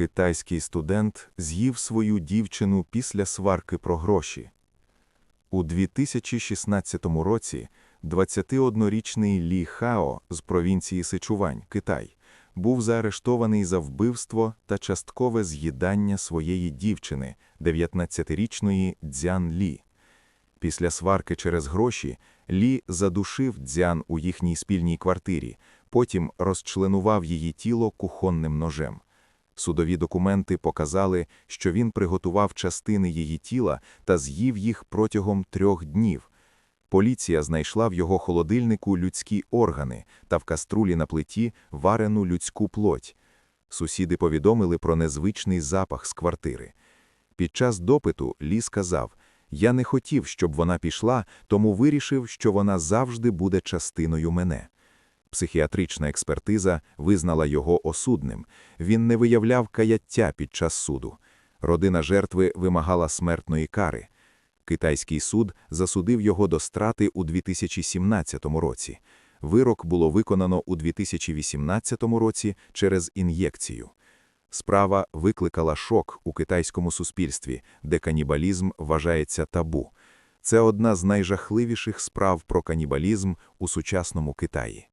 Китайський студент з'їв свою дівчину після сварки про гроші. У 2016 році 21-річний Лі Хао з провінції Сичувань, Китай, був заарештований за вбивство та часткове з'їдання своєї дівчини, 19-річної Дзян Лі. Після сварки через гроші Лі задушив Дзян у їхній спільній квартирі, потім розчленував її тіло кухонним ножем. Судові документи показали, що він приготував частини її тіла та з'їв їх протягом трьох днів. Поліція знайшла в його холодильнику людські органи та в каструлі на плиті варену людську плоть. Сусіди повідомили про незвичний запах з квартири. Під час допиту Лі сказав, «Я не хотів, щоб вона пішла, тому вирішив, що вона завжди буде частиною мене». Психіатрична експертиза визнала його осудним. Він не виявляв каяття під час суду. Родина жертви вимагала смертної кари. Китайський суд засудив його до страти у 2017 році. Вирок було виконано у 2018 році через ін'єкцію. Справа викликала шок у китайському суспільстві, де канібалізм вважається табу. Це одна з найжахливіших справ про канібалізм у сучасному Китаї.